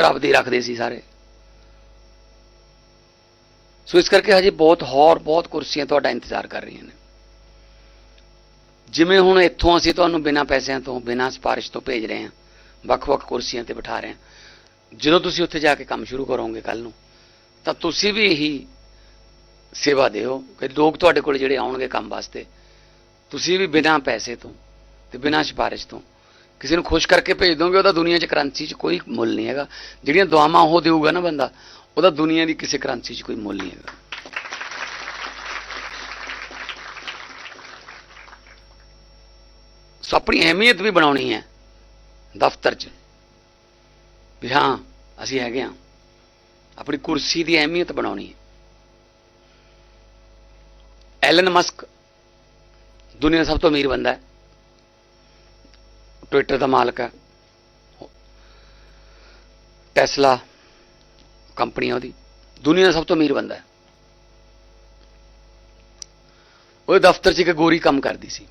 ਰੱਬ ਆਪਦੀ ਰੱਖਦੇ ਸੀ ਸਾਰੇ। ਸੋ ਇਸ ਕਰਕੇ ਹਜੇ ਬਹੁਤ ਹੋਰ, ਬਹੁਤ ਕੁਰਸੀਆਂ ਤੁਹਾਡਾ ਇੰਤਜ਼ਾਰ ਕਰ ਰਹੀਆਂ ਨੇ। ਜਿਵੇਂ ਹੁਣ ਇੱਥੋਂ ਅਸੀਂ ਤੁਹਾਨੂੰ ਬਿਨਾਂ ਪੈਸਿਆਂ ਤੋਂ, ਬਿਨਾਂ ਸਿਫਾਰਿਸ਼ ਤੋਂ ਭੇਜ ਰਹੇ ਹਾਂ, ਵੱਖ-ਵੱਖ ਕੁਰਸੀਆਂ ਤੇ ਬਿਠਾ ਰਹੇ ਹਾਂ। ਜਦੋਂ ਤੁਸੀਂ ਉੱਥੇ ਜਾ ਕੇ ਕੰਮ ਸ਼ੁਰੂ ਕਰੋਗੇ ਕੱਲ ਨੂੰ, ਤਾਂ ਤੁਸੀਂ ਵੀ ਇਹੀ ਸੇਵਾ ਦਿਓ ਕਿ ਲੋਕ ਤੁਹਾਡੇ ਕੋਲ ਜਿਹੜੇ ਆਉਣਗੇ ਕੰਮ ਵਾਸਤੇ, ਤੁਸੀਂ ਵੀ ਬਿਨਾਂ ਪੈਸੇ ਤੋਂ ਤੇ ਬਿਨਾਂ ਸਿਫਾਰਿਸ਼ ਤੋਂ ਕਿਸੇ ਨੂੰ ਖੁਸ਼ ਕਰਕੇ ਭੇਜ ਦੋਗੇ, ਉਹਦਾ ਦੁਨੀਆ 'ਚ ਕਰੰਸੀ 'ਚ ਕੋਈ ਮੁੱਲ ਨਹੀਂ ਹੈਗਾ। ਜਿਹੜੀਆਂ ਦੁਆਵਾਂ ਉਹ ਦੇਊਗਾ ਨਾ ਬੰਦਾ, ਉਹਦਾ ਦੁਨੀਆ ਦੀ ਕਿਸੇ ਕਰੰਸੀ 'ਚ ਕੋਈ ਮੁੱਲ ਨਹੀਂ ਹੈਗਾ। ਸੋ ਆਪਣੀ ਅਹਿਮੀਅਤ ਵੀ ਬਣਾਉਣੀ ਹੈ ਦਫ਼ਤਰ 'ਚ। ਵੀ ਹਾਂ, ਅਸੀਂ ਹੈਗੇ ਹਾਂ। ਆਪਣੀ ਕੁਰਸੀ ਦੀ ਅਹਿਮੀਅਤ ਬਣਾਉਣੀ ਹੈ। ਐਲਨ ਮਸਕ ਦੁਨੀਆ ਦਾ ਸਭ ਤੋਂ ਅਮੀਰ ਬੰਦਾ ਹੈ। ਟਵਿੱਟਰ ਦਾ ਮਾਲਕ ਹੈ। ਟੈਸਲਾ ਕੰਪਨੀ ਉਹਦੀ। ਦੁਨੀਆ ਦਾ ਸਭ ਤੋਂ ਅਮੀਰ ਬੰਦਾ ਹੈ। ਉਹ ਦਫ਼ਤਰ 'ਚ ਇੱਕ ਗੋਰੀ ਕੰਮ ਕਰਦੀ ਸੀ।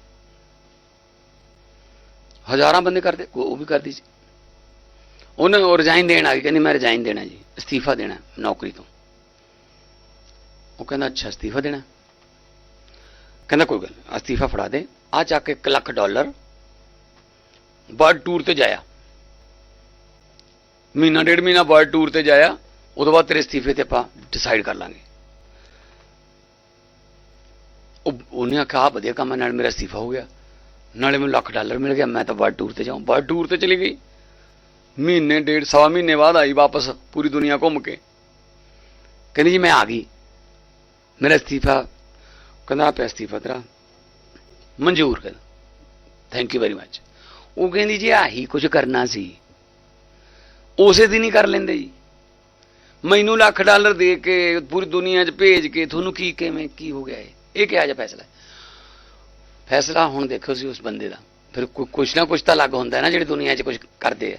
ਹਜ਼ਾਰਾਂ ਬੰਦੇ ਕਰਦੇ ਉਹ ਵੀ ਕਰਦੀ ਸੀ। ਉਹਨੇ ਉਹ ਰਿਜ਼ਾਈਨ ਦੇਣ ਆ ਗਈ ਕਹਿੰਦੀ ਮੈਂ ਰਿਜ਼ਾਈਨ ਦੇਣਾ ਜੀ ਅਸਤੀਫਾ ਦੇਣਾ ਨੌਕਰੀ ਤੋਂ। ਉਹ ਕਹਿੰਦਾ ਅੱਛਾ ਅਸਤੀਫਾ ਦੇਣਾ। ਕਹਿੰਦਾ ਕੋਈ ਗੱਲ ਨਹੀਂ, ਅਸਤੀਫਾ ਫੜਾ ਦੇ। ਆ ਚੱਕ ਕੇ 1 ਲੱਖ ਡਾਲਰ ਵਰਲਡ ਟੂਰ ਤੇ ਜਾਇਆ। ਮਹੀਨਾ ਡੇਢ ਮਹੀਨਾ ਵਰਲਡ ਟੂਰ ਤੇ ਜਾਇਆ ਉਦੋਂ ਬਾਅਦ ਤੇਰੇ ਅਸਤੀਫੇ ਤੇ ਆਪਾਂ ਡਿਸਾਈਡ ਕਰ ਲਾਂਗੇ। ਉਹ ਉਹਨੇ ਆਖਿਆ ਆਹ ਵਧੀਆ ਕੰਮ ਹੈ, ਨਾਲ ਮੇਰਾ ਅਸਤੀਫਾ ਹੋ ਗਿਆ। ਨਾਲੇ ਮੈਨੂੰ ਲੱਖ ਡਾਲਰ ਮਿਲ ਗਿਆ ਮੈਂ ਤਾਂ ਵਰਲਡ ਟੂਰ ਤੇ ਜਾਉਂ ਵਰਲਡ ਟੂਰ ਤੇ ਚਲੀ ਗਈ। ਮਹੀਨੇ ਡੇਢ ਸਵਾ ਮਹੀਨੇ ਬਾਅਦ ਆਈ ਵਾਪਸ ਪੂਰੀ ਦੁਨੀਆ ਘੁੰਮ ਕੇ। ਕਹਿੰਦੀ ਜੀ ਮੈਂ ਆ ਗਈ। ਮੇਰਾ ਅਸਤੀਫਾ ਕਹਿੰਦਾ ਆਪੇ ਅਸਤੀਫਾ ਤੇਰਾ। ਮਨਜ਼ੂਰ ਕਰ। ਥੈਂਕ ਯੂ ਵੈਰੀ ਮੱਚ ਉਹ ਕਹਿੰਦੀ ਜੀ ਆਹੀ ਕੁਝ ਕਰਨਾ ਸੀ। ਉਸੇ ਦਿਨ ਹੀ ਕਰ ਲੈਂਦੇ ਜੀ। ਮੈਨੂੰ ਲੱਖ ਡਾਲਰ ਦੇ ਕੇ ਪੂਰੀ ਦੁਨੀਆ 'ਚ ਭੇਜ ਕੇ ਤੁਹਾਨੂੰ ਕੀ ਕਿਵੇਂ ਕੀ ਹੋ ਗਿਆ ਇਹ? ਇਹ ਕਿਹਾ ਜਾ ਫੈਸਲਾ। ਫੈਸਲਾ ਹੁਣ ਦੇਖੋ ਸੀ ਉਸ ਬੰਦੇ ਦਾ। ਫਿਰ ਕੁਛ ਨਾ ਕੁਛ ਤਾਂ ਲੱਗ ਹੁੰਦਾ ਨਾ ਜਿਹੜੇ ਦੁਨੀਆ 'ਚ ਕੁਝ ਕਰਦੇ ਆ।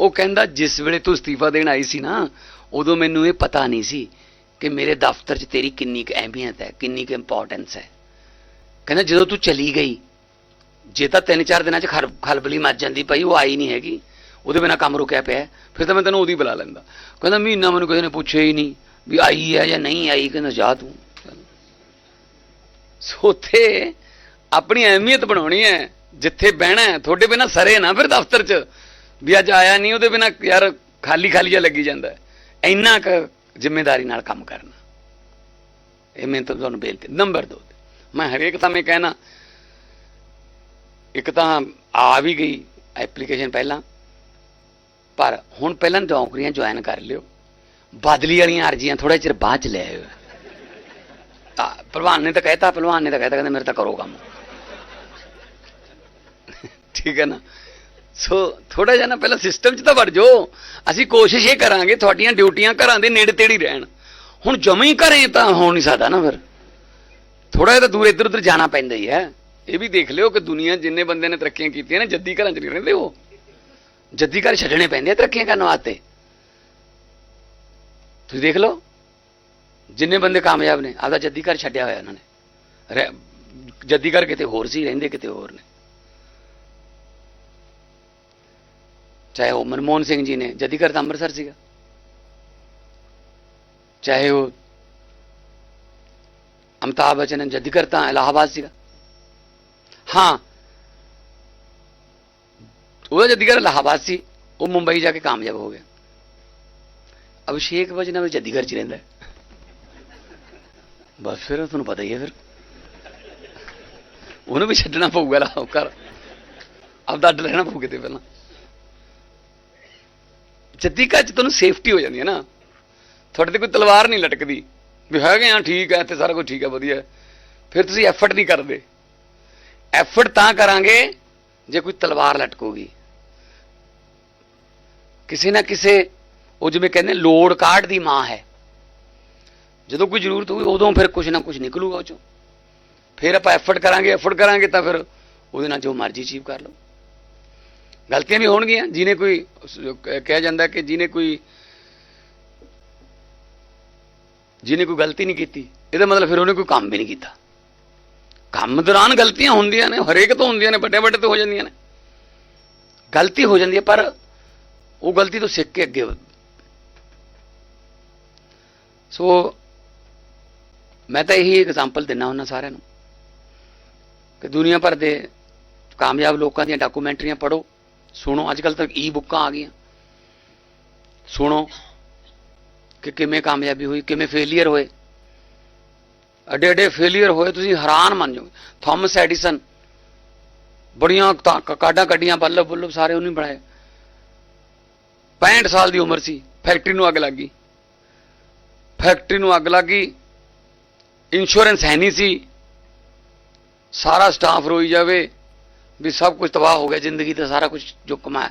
ਉਹ ਕਹਿੰਦਾ ਜਿਸ ਵੇਲੇ ਤੂੰ ਅਸਤੀਫਾ ਦੇਣ ਆਈ ਸੀ ਨਾ, ਉਦੋਂ ਮੈਨੂੰ ਇਹ ਪਤਾ ਨਹੀਂ ਸੀ ਕਿ ਮੇਰੇ ਦਫ਼ਤਰ 'ਚ ਤੇਰੀ ਕਿੰਨੀ ਕੁ ਅਹਿਮੀਅਤ ਹੈ, ਕਿੰਨੀ ਕੁ ਇੰਪੋਰਟੈਂਸ ਹੈ। ਕਹਿੰਦਾ ਜਦੋਂ ਤੂੰ ਚਲੀ ਗਈ ਜੇ ਤਾਂ ਤਿੰਨ ਚਾਰ ਦਿਨਾਂ 'ਚ ਖਲਬਲੀ ਮੱਚ ਜਾਂਦੀ ਪਈ ਉਹ ਆਈ ਨਹੀਂ ਹੈਗੀ। ਉਹਦੇ ਬਿਨਾ ਕੰਮ ਰੁਕਿਆ ਪਿਆ ਫਿਰ ਤਾਂ ਮੈਂ ਤੈਨੂੰ ਉਹਦੀ ਬੁਲਾ ਲੈਂਦਾ। ਕਹਿੰਦਾ, ਮਹੀਨਾ ਮੈਨੂੰ ਕਿਸੇ ਨੇ ਪੁੱਛਿਆ ਹੀ ਨਹੀਂ ਵੀ ਆਈ ਹੈ ਜਾਂ ਨਹੀਂ ਆਈ, ਕਹਿੰਦਾ, ਜਾ ਤੂੰ। ਸੋਥੇ ਆਪਣੀ ਅਹਿਮੀਅਤ ਬਣਾਉਣੀ ਹੈ, ਜਿੱਥੇ ਬਹਿਣਾ ਹੈ। ਤੁਹਾਡੇ ਬਿਨਾ ਸਰੇ ਨਾ ਫਿਰ ਦਫ਼ਤਰ 'ਚ। ਵੀ ਅੱਜ ਆਇਆ ਨਹੀਂ, ਉਹਦੇ ਬਿਨਾ ਯਾਰ ਖਾਲੀ ਖਾਲੀ ਜਿਹਾ ਲੱਗੀ ਜਾਂਦਾ ਇੰਨਾ ਕੁ ਜ਼ਿੰਮੇਵਾਰੀ ਨਾਲ ਕੰਮ ਕਰਨਾ। ਇਹ ਮੈਂ ਤੁਹਾਨੂੰ ਬੇਨਤੀ ਨੰਬਰ 2 ਮੈਂ ਹਰੇਕ ਸਮੇਂ ਕਹਿਣਾ ਇੱਕ ਤਾਂ ਆ ਵੀ ਗਈ ਐਪਲੀਕੇਸ਼ਨ ਪਹਿਲਾਂ, ਪਰ ਹੁਣ ਪਹਿਲਾਂ ਨੌਕਰੀਆਂ ਜੁਆਇਨ ਕਰ ਲਿਓ। ਬਦਲੀ ਵਾਲੀਆਂ ਅਰਜ਼ੀਆਂ ਥੋੜਾ ਚਿਰ ਬਾਅਦ ਚ ਲੈ ਆਇਓ। ਤਾਂ ਪਹਿਲਵਾਨ ਨੇ ਤਾਂ ਕਹਿਤਾ ਪਹਿਲਵਾਨ ਨੇ ਤਾਂ ਕਹਿਤਾ, ਕਹਿੰਦਾ ਮੇਰੇ ਤਾਂ ਕਰੋ ਕੰਮ। ਠੀਕ ਹੈ ਨਾ? ਸੋ ਥੋੜਾ ਜਿਹਾ ਨਾ ਪਹਿਲਾਂ ਸਿਸਟਮ 'ਚ ਤਾਂ ਵੜ ਜਾਓ। ਅਸੀਂ ਕੋਸ਼ਿਸ਼ ਇਹ ਕਰਾਂਗੇ, ਤੁਹਾਡੀਆਂ ਡਿਊਟੀਆਂ ਘਰਾਂ ਦੇ ਨੇੜੇ ਤੇੜੀ ਰਹਿਣ। ਹੁਣ ਜਮੇ ਹੀ ਘਰੇ ਤਾਂ ਹੋ ਨਹੀਂ ਸਕਦਾ ਨਾ ਫਿਰ। ਥੋੜਾ ਜਿਹਾ ਤਾਂ ਦੂਰ ਇੱਧਰ ਉੱਧਰ ਜਾਣਾ ਪੈਂਦਾ ਹੀ ਹੈ। ਇਹ ਵੀ ਦੇਖ ਲਿਓ ਕਿ ਦੁਨੀਆ ਜਿੰਨੇ ਬੰਦੇ ਨੇ ਤਰੱਕੀਆਂ ਕੀਤੀਆਂ ਨੇ, ਜੱਦੀ ਘਰਾਂ 'ਚ ਨਹੀਂ ਰਹਿੰਦੇ ਉਹ। ਜੱਦੀ ਘਰ ਛੱਡਣੇ ਪੈਂਦੇ ਆ ਤਰੱਕੀਆਂ ਕਰਨ ਵਾਸਤੇ। ਤੁਸੀਂ ਦੇਖ ਲਓ, ਜਿੰਨੇ ਬੰਦੇ ਕਾਮਯਾਬ ਨੇ, ਆਪਦਾ ਜੱਦੀ ਘਰ ਛੱਡਿਆ ਹੋਇਆ ਉਹਨਾਂ ਨੇ। ਰਹਿ- ਜੱਦੀ ਘਰ ਕਿਤੇ ਹੋਰ ਸੀ, ਰਹਿੰਦੇ ਕਿਤੇ ਹੋਰ ਨੇ। ਚਾਹੇ ਉਹ ਮਨਮੋਹਨ ਸਿੰਘ ਜੀ ਨੇ, ਜੱਦੀ ਘਰ ਤਾਂ ਅੰਮ੍ਰਿਤਸਰ ਸੀਗਾ। ਚਾਹੇ ਉਹ ਅਮਿਤਾਭ ਬੱਚਨ ਨੇ, ਜੱਦੀ ਘਰ ਤਾਂ ਇਲਾਹਾਬਾਦ ਸੀਗਾ। ਹਾਂ। ਉਹਦਾ ਜੱਦੀ ਘਰ ਸੀ, ਉਹ ਮੁੰਬਈ ਜਾ ਕੇ ਕਾਮਯਾਬ ਹੋ ਗਿਆ। ਅਭਿਸ਼ੇਕ ਬਚਨ ਵੀ ਜੱਦੀ ਚ ਰਹਿੰਦਾ ਬਸ ਫਿਰ ਤੁਹਾਨੂੰ ਪਤਾ ਹੀ ਹੈ ਫਿਰ। ਉਹਨੂੰ ਵੀ ਛੱਡਣਾ ਪਊਗਾ ਲਾ ਘਰ। ਆਪਦਾ ਅੱਡ ਰਹਿਣਾ ਪਊ ਕਿਤੇ ਪਹਿਲਾਂ। ਜੱਦੀ ਘਰ ਚ ਤੁਹਾਨੂੰ ਸੇਫਟੀ ਹੋ ਜਾਂਦੀ ਹੈ ਨਾ। ਤੁਹਾਡੇ ਤੇ ਕੋਈ ਤਲਵਾਰ ਨਹੀਂ ਲਟਕਦੀ। ਵੀ ਹੈਗੇ ਆ, ਠੀਕ ਹੈ, ਇੱਥੇ ਸਾਰਾ ਕੁਝ ਠੀਕ ਹੈ, ਵਧੀਆ ਫਿਰ ਤੁਸੀਂ ਐਫਰਟ ਨਹੀਂ ਕਰਦੇ। ਐਫਰਟ ਤਾਂ ਕਰਾਂਗੇ ਜੇ ਕੋਈ ਤਲਵਾਰ ਲਟਕੂਗੀ। ਕਿਸੇ ਨਾ ਕਿਸੇ, ਉਹ ਜਿਵੇਂ ਕਹਿੰਦੇ ਲੋੜ ਕਾਰਡ ਦੀ ਮਾਂ ਹੈ। ਜਦੋਂ ਕੋਈ ਜ਼ਰੂਰਤ ਹੋਈ ਉਦੋਂ ਫਿਰ ਕੁਝ ਨਾ ਕੁਝ ਨਿਕਲੂਗਾ ਉਹ ਚੋਂ। ਫਿਰ ਆਪਾਂ ਐਫਰਟ ਕਰਾਂਗੇ ਐਫਰਟ ਕਰਾਂਗੇ ਤਾਂ ਫਿਰ ਉਹਦੇ ਨਾਲ ਜੋ ਮਰਜ਼ੀ ਅਚੀਵ ਕਰ ਲਓ। ਗਲਤੀਆਂ ਵੀ ਹੋਣਗੀਆਂ, ਜਿਹਨੇ ਕੋਈ ਕਿਹਾ ਜਾਂਦਾ ਕਿ ਜਿਹਨੇ ਕੋਈ ਜਿਹਨੇ ਕੋਈ ਗਲਤੀ ਨਹੀਂ ਕੀਤੀ, ਇਹਦਾ ਮਤਲਬ ਫਿਰ ਉਹਨੇ ਕੋਈ ਕੰਮ ਵੀ ਨਹੀਂ ਕੀਤਾ। ਕੰਮ ਦੌਰਾਨ ਗਲਤੀਆਂ ਹੁੰਦੀਆਂ ਨੇ, ਹਰੇਕ ਤੋਂ ਹੁੰਦੀਆਂ ਨੇ, ਵੱਡੇ ਵੱਡੇ ਤੋਂ ਹੋ ਜਾਂਦੀਆਂ ਨੇ। ਗਲਤੀ ਹੋ ਜਾਂਦੀ ਹੈ, ਪਰ ਉਹ ਗਲਤੀ ਤੋਂ ਸਿੱਖ ਕੇ ਅੱਗੇ ਵਧ। ਸੋ ਮੈਂ ਤਾਂ ਇਹੀ ਐਗਜ਼ਾਮਪਲ ਦਿੰਨਾ ਹੁੰਦਾ ਸਾਰਿਆਂ ਨੂੰ ਕਿ ਦੁਨੀਆ ਭਰ ਦੇ ਕਾਮਯਾਬ ਲੋਕਾਂ ਦੀਆਂ ਡਾਕੂਮੈਂਟਰੀਆਂ ਪੜੋ ਸੁਣੋ। ਅੱਜ ਕੱਲ ਤਾਂ ਈ ਬੁੱਕਾਂ ਆ ਗਈਆਂ। ਸੁਣੋ ਕਿ ਕਿਵੇਂ ਕਾਮਯਾਬੀ ਹੋਈ, ਕਿਵੇਂ ਫੇਲਿਅਰ ਹੋਏ। ਅੱਡੇ ਅੱਡੇ ਫੇਲਿਅਰ ਹੋਏ, ਤੁਸੀਂ ਹੈਰਾਨ ਮੰਨ ਜਾਓਗੇ। ਥਾਮਸ ਐਡੀਸਨ ਬੜੀਆਂ ਤਾਂ ਕਾਢਾਂ ਕੱਢੀਆਂ, ਬੱਲਬ ਬੱਲਬ ਸਾਰੇ ਉਹਨੇ ਬਣਾਏ। 65 ਸਾਲ ਦੀ ਉਮਰ ਸੀ, ਫੈਕਟਰੀ ਨੂੰ ਅੱਗ ਲੱਗ ਗਈ। ਫੈਕਟਰੀ ਨੂੰ ਅੱਗ ਲੱਗ ਗਈ ਇੰਸ਼ੋਰੈਂਸ ਹੈ ਨਹੀਂ ਸੀ। ਸਾਰਾ ਸਟਾਫ ਰੋਈ ਜਾਵੇ, ਵੀ ਸਭ ਕੁਝ ਤਬਾਹ ਹੋ ਗਿਆ, ਜ਼ਿੰਦਗੀ ਦਾ ਸਾਰਾ ਕੁਝ ਜੋ ਕਮਾਇਆ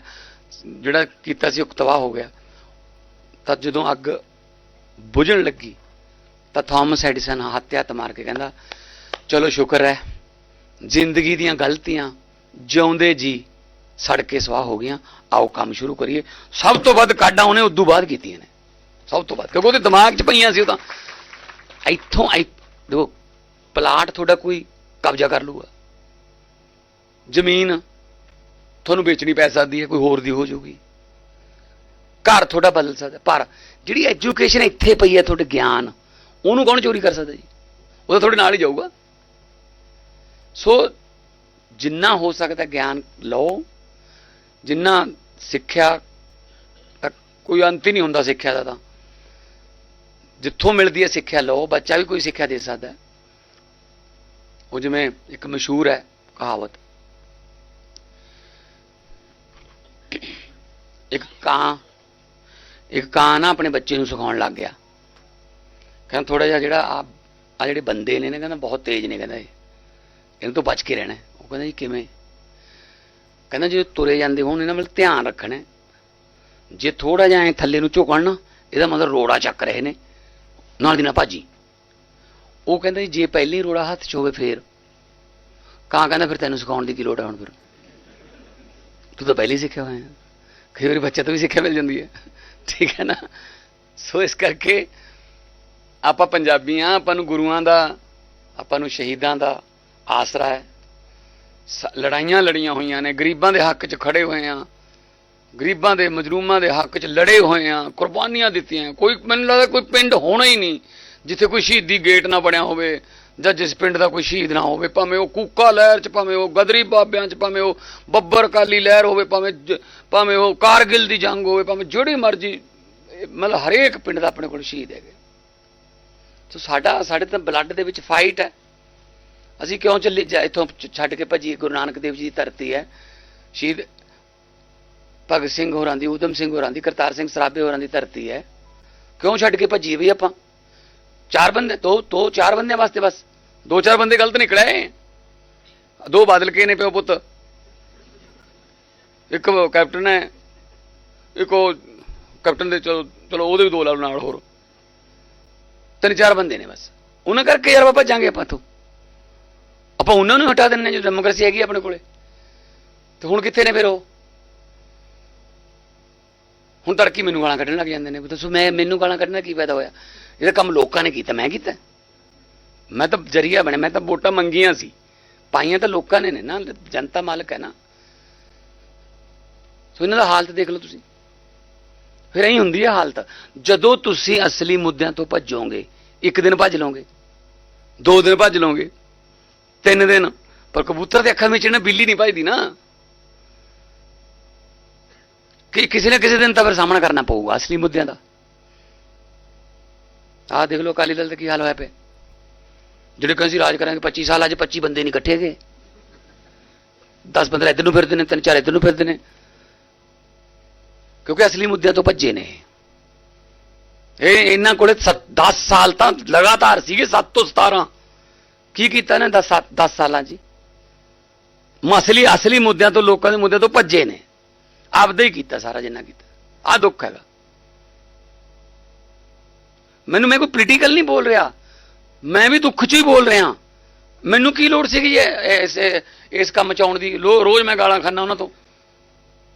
ਜਿਹੜਾ ਕੀਤਾ ਸੀ ਉਹ ਤਬਾਹ ਹੋ ਗਿਆ। ਤਾਂ ਜਦੋਂ ਅੱਗ ਬੁਝਣ ਲੱਗੀ ਤਾਂ ਥਾਮਸ ਐਡੀਸਨ ਹੱਥ ਹੱਥ ਮਾਰ ਕੇ ਕਹਿੰਦਾ, ਚਲੋ ਸ਼ੁਕਰ ਹੈ, ਜ਼ਿੰਦਗੀ ਦੀਆਂ ਗਲਤੀਆਂ ਜਿਉਂਦੇ ਜੀ ਸੜ ਕੇ ਸਵਾਹ ਹੋ ਗਈਆਂ, ਆਓ ਕੰਮ ਸ਼ੁਰੂ ਕਰੀਏ। ਸਭ ਤੋਂ ਵੱਧ ਕਾਢਾਂ ਉਹਨੇ ਉਦੋਂ ਬਾਅਦ ਕੀਤੀਆਂ ਨੇ। ਸਭ ਤੋਂ ਵੱਧ, ਕਿਉਂਕਿ ਉਹਦੇ ਦਿਮਾਗ 'ਚ ਪਈਆਂ ਸੀ ਉਹ ਤਾਂ। ਇੱਥੋਂ ਆਈ, ਦੇਖੋ, ਪਲਾਟ ਤੁਹਾਡਾ ਕੋਈ ਕਬਜ਼ਾ ਕਰ ਲੂਗਾ ਜ਼ਮੀਨ ਤੁਹਾਨੂੰ ਵੇਚਣੀ ਪੈ ਸਕਦੀ ਹੈ, ਕੋਈ ਹੋਰ ਦੀ ਹੋ ਜਾਊਗੀ। ਘਰ ਤੁਹਾਡਾ ਬਦਲ ਸਕਦਾ। ਪਰ ਜਿਹੜੀ ਐਜੂਕੇਸ਼ਨ ਇੱਥੇ ਪਈ ਹੈ, ਤੁਹਾਡੇ ਗਿਆਨ ਉਹਨੂੰ ਕੌਣ ਚੋਰੀ ਕਰ ਸਕਦਾ ਜੀ? ਉਹ ਤਾਂ ਤੁਹਾਡੇ ਨਾਲ ਹੀ ਜਾਊਗਾ। ਸੋ ਜਿੰਨਾ ਹੋ ਸਕਦਾ ਗਿਆਨ ਲਓ, ਜਿੰਨਾ ਸਿੱਖਿਆ ਤੱਕ ਕੋਈ ਅੰਤ ਹੀ ਨਹੀਂ ਹੁੰਦਾ ਸਿੱਖਿਆ ਦਾ ਤਾਂ। ਜਿੱਥੋਂ ਮਿਲਦੀ ਹੈ ਸਿੱਖਿਆ ਲਓ, ਬੱਚਾ ਵੀ ਕੋਈ ਸਿੱਖਿਆ ਦੇ ਸਕਦਾ ਉਹ ਜਿਵੇਂ ਇੱਕ ਮਸ਼ਹੂਰ ਹੈ, ਕਹਾਵਤ। ਇੱਕ ਕਾਂ ਇੱਕ ਕਾਂ ਨਾ ਆਪਣੇ ਬੱਚੇ ਨੂੰ ਸਿਖਾਉਣ ਲੱਗ ਗਿਆ। ਕਹਿੰਦਾ ਥੋੜਾ ਜਿਹਾ ਜਿਹੜਾ ਆ ਆ ਜਿਹੜੇ ਬੰਦੇ ਨੇ ਨਾ, ਕਹਿੰਦਾ ਬਹੁਤ ਤੇਜ਼ ਨੇ, ਕਹਿੰਦਾ ਇਹ। ਇਹਨਾਂ ਤੋਂ ਬਚ ਕੇ ਰਹਿਣਾ ਉਹ ਕਹਿੰਦਾ ਜੀ ਕਿਵੇਂ? ਕਹਿੰਦਾ ਜੇ ਤੁਰੇ ਜਾਂਦੇ ਹੋਣ, ਇਹਨਾਂ ਵੱਲ ਧਿਆਨ ਰੱਖਣਾ ਜੇ ਥੋੜਾ ਜਿਹਾ ਐ ਥੱਲੇ ਨੂੰ ਝੁਕਣ ਨਾ, ਇਹਦਾ ਮਤਲਬ ਰੋੜਾ ਚੱਕ ਰਹੇ ਨੇ। ਨਾਲ ਦੀ ਨਾਲ ਭਾਜੀ ਉਹ ਕਹਿੰਦਾ ਜੀ, ਜੇ ਪਹਿਲੀ ਰੋੜਾ ਹੱਥ 'ਚ ਹੋਵੇ ਫੇਰ। ਕਾਂ ਕਹਿੰਦਾ ਫਿਰ ਤੈਨੂੰ ਸਿਖਾਉਣ ਦੀ ਕੀ ਲੋੜ ਹੈ ਹੁਣ ਫਿਰ? ਤੂੰ ਤਾਂ ਪਹਿਲੇ ਸਿੱਖਿਆ ਹੋਇਆ ਹੈ। ਕਈ ਵਾਰੀ ਬੱਚੇ ਤੋਂ ਵੀ ਸਿੱਖਿਆ ਮਿਲ ਜਾਂਦੀ ਹੈ। ਠੀਕ ਹੈ ਨਾ? ਸੋ ਇਸ ਕਰਕੇ ਆਪਾਂ ਪੰਜਾਬੀ ਪੰਜਾਬੀਆਂ ਆਪਾਂ ਨੂੰ ਗੁਰੂਆਂ ਦਾ, ਆਪਾਂ ਨੂੰ ਸ਼ਹੀਦਾਂ ਦਾ ਆਸਰਾ ਹੈ। ਸ- ਲੜਾਈਆਂ ਲੜੀਆਂ ਹੋਈਆਂ ਨੇ, ਗਰੀਬਾਂ ਦੇ ਹੱਕ 'ਚ ਖੜੇ ਹੋਏ ਆ। ਗਰੀਬਾਂ ਦੇ ਮਜਰੂਮਾਂ ਦੇ ਹੱਕ 'ਚ ਲੜੇ ਹੋਏ ਆ, ਕੁਰਬਾਨੀਆਂ ਦਿੱਤੀਆਂ ਕੋਈ, ਮੈਨੂੰ ਲੱਗਦਾ ਕੋਈ ਪਿੰਡ ਹੋਣਾ ਹੀ ਨਹੀਂ, ਜਿੱਥੇ ਕੋਈ ਸ਼ਹੀਦੀ ਗੇਟ ਨਾ ਬਣਿਆ ਹੋਵੇ, ਜਾਂ ਜਿਸ ਪਿੰਡ ਦਾ ਕੋਈ ਸ਼ਹੀਦ ਨਾ ਹੋਵੇ, ਭਾਵੇਂ ਉਹ ਕੂਕਾ ਲਹਿਰ 'ਚ, ਭਾਵੇਂ ਉਹ ਗਦਰੀ ਬਾਬਿਆਂ 'ਚ, ਭਾਵੇਂ ਉਹ ਬੱਬਰ ਕਾਲੀ ਲਹਿਰ ਹੋਵੇ, ਭਾਵੇਂ ਜ- ਭਾਵੇਂ ਉਹ ਕਾਰਗਿਲ ਦੀ ਜੰਗ ਹੋਵੇ, ਭਾਵੇਂ ਜਿਹੜੀ ਮਰਜ਼ੀ ਮਤਲਬ ਹਰੇਕ ਪਿੰਡ ਦਾ ਆਪਣੇ ਕੋਲ ਸ਼ਹੀਦ ਹੈਗੇ। ਸੋ ਸਾਡਾ, ਸਾਡੇ ਤਾਂ ਬਲੱਡ ਦੇ ਵਿੱਚ ਫਾਈਟ ਹੈ। ਅਸੀਂ ਕਿਉਂ ਚੱਲੇ ਜਾ- ਇੱਥੋਂ ਛੱਡ ਕੇ ਭੱਜੀ ਗੁਰੂ ਨਾਨਕ ਦੇਵ ਜੀ ਦੀ ਧਰਤੀ ਹੈ। ਸ਼ਹੀਦ ਭਗਤ ਸਿੰਘ ਹੋਰਾਂ ਦੀ, ਊਧਮ ਸਿੰਘ ਹੋਰਾਂ ਦੀ, ਕਰਤਾਰ ਸਿੰਘ ਸਰਾਭੇ ਹੋਰਾਂ ਦੀ ਧਰਤੀ ਹੈ। ਕਿਉਂ ਛੱਡ ਕੇ ਭੱਜੀ ਵੀ ਆਪਾਂ? ਚਾਰ ਬੰਦੇ ਦੋ ਦੋ ਚਾਰ ਬੰਦਿਆਂ ਵਾਸਤੇ ਬਸ। ਦੋ ਚਾਰ ਬੰਦੇ ਗਲਤ ਨਿਕਲੇ ਦੋ ਬਾਦਲ ਕੇ ਨੇ ਪਿਓ ਪੁੱਤ। ਇੱਕ ਕੈਪਟਨ ਹੈ। ਇੱਕ ਉਹ ਕੈਪਟਨ ਦੇ ਚਲੋ ਚਲੋ ਉਹਦੇ ਵੀ ਦੋ ਲਾ ਨਾਲ ਹੋਰ। ਤਿੰਨ ਚਾਰ ਬੰਦੇ ਨੇ ਬਸ। ਉਹਨਾਂ ਕਰਕੇ ਯਾਰ ਬਾਬਾ ਜਾਂਗੇ ਆਪਾਂ ਤੋਂ ਆਪਾਂ ਉਹਨਾਂ ਨੂੰ ਹਟਾ ਦਿੰਨੇ ਜੋ ਡੈਮੋਕ੍ਰੇਸੀ ਹੈਗੀ ਆਪਣੇ ਕੋਲੇ। ਤੇ ਹੁਣ ਕਿੱਥੇ ਨੇ ਫਿਰ ਉਹ? ਹੁਣ ਤੜਕੀ ਮੈਨੂੰ ਗਾਲਾਂ ਕੱਢਣ ਲੱਗ ਜਾਂਦੇ ਨੇ। ਦੱਸੋ, ਮੈਂ, ਮੈਨੂੰ ਗਾਲਾਂ ਕੱਢਣ ਦਾ ਕੀ ਫਾਇਦਾ ਹੋਇਆ? ਇਹਦਾ ਕੰਮ ਲੋਕਾਂ ਨੇ ਕੀਤਾ, ਮੈਂ ਕੀਤਾ? ਮੈਂ ਤਾਂ ਜਰੀਆ ਬਣਿਆ, ਮੈਂ ਤਾਂ ਵੋਟਾਂ ਮੰਗੀਆਂ ਸੀ। ਪਾਈਆਂ ਤਾਂ ਲੋਕਾਂ ਨੇ ਨੇ ਨਾ, ਜਨਤਾ ਮਾਲਕ ਹੈ ਨਾ। ਸੋ ਇਹਨਾਂ ਦਾ ਹਾਲਤ ਦੇਖ ਲਓ ਤੁਸੀਂ। ਫਿਰ ਐਂ ਹੁੰਦੀ ਹੈ ਹਾਲਤ। ਜਦੋਂ ਤੁਸੀਂ ਅਸਲੀ ਮੁੱਦਿਆਂ ਤੋਂ ਭੱਜੋਗੇ, ਇੱਕ ਦਿਨ ਭੱਜ ਲਓਗੇ, ਦੋ ਦਿਨ ਭੱਜ ਲਓਗੇ, ਤਿੰਨ ਦਿਨ। ਪਰ ਕਬੂਤਰ ਦੇ ਅੱਖਾਂ ਵਿੱਚ ਨਾ ਬਿੱਲੀ ਨਹੀਂ ਭੱਜਦੀ ਨਾ। ਕਿ ਕਿਸੇ ਨਾ ਕਿਸੇ ਦਿਨ ਤਾਂ ਫਿਰ ਸਾਹਮਣਾ ਕਰਨਾ ਪਊਗਾ ਅਸਲੀ ਮੁੱਦਿਆਂ ਦਾ। ਆਹ ਦੇਖ ਲਓ ਅਕਾਲੀ ਦਲ ਦਾ ਕੀ ਹਾਲ ਹੋਇਆ ਪਿਆ। ਜਿਹੜੇ ਕਹਿੰਦੇ ਸੀ ਰਾਜ ਕਰਾਂਗੇ 25 ਸਾਲ ਅੱਜ 25 ਬੰਦੇ ਨਹੀਂ ਇਕੱਠੇ ਗਏ 10 15 ਇੱਧਰ ਨੂੰ ਫਿਰਦੇ ਨੇ, ਤਿੰਨ ਚਾਰ ਇੱਧਰ ਨੂੰ ਫਿਰਦੇ ਨੇ। ਕਿਉਂਕਿ ਅਸਲੀ ਮੁੱਦਿਆਂ ਤੋਂ ਭੱਜੇ ਨੇ। ਇਹ ਇਹਨਾਂ ਕੋਲੇ 10 ਸਾਲ ਤਾਂ ਲਗਾਤਾਰ ਸੀਗੇ 7 ਤੋਂ 17 ਕੀ ਕੀਤਾ ਇਹਨਾਂ 10 10 ਸਾਲਾਂ ਜੀ। ਮਸਲੀ, ਅਸਲੀ ਮੁੱਦਿਆਂ ਤੋਂ, ਲੋਕਾਂ ਦੇ ਮੁੱਦਿਆਂ ਤੋਂ ਭੱਜੇ ਨੇ। ਆਪਦਾ ਹੀ ਕੀਤਾ ਸਾਰਾ, ਜਿੰਨਾ ਕੀਤਾ। ਆ ਦੁੱਖ ਹੈਗਾ। ਮੈਨੂੰ ਮੈਂ ਕੋਈ ਪੋਲੀਟੀਕਲ ਨਹੀਂ ਬੋਲ ਰਿਹਾ। ਮੈਂ ਵੀ ਦੁੱਖ 'ਚ ਹੀ ਬੋਲ ਰਿਹਾ। ਮੈਨੂੰ ਕੀ ਲੋੜ ਸੀਗੀ ਇਸ ਇਸ ਕੰਮ 'ਚ ਆਉਣ ਦੀ? ਲੋ- ਰੋਜ਼ ਮੈਂ ਗਾਲਾਂ ਖਾਨਾ ਉਹਨਾਂ ਤੋਂ।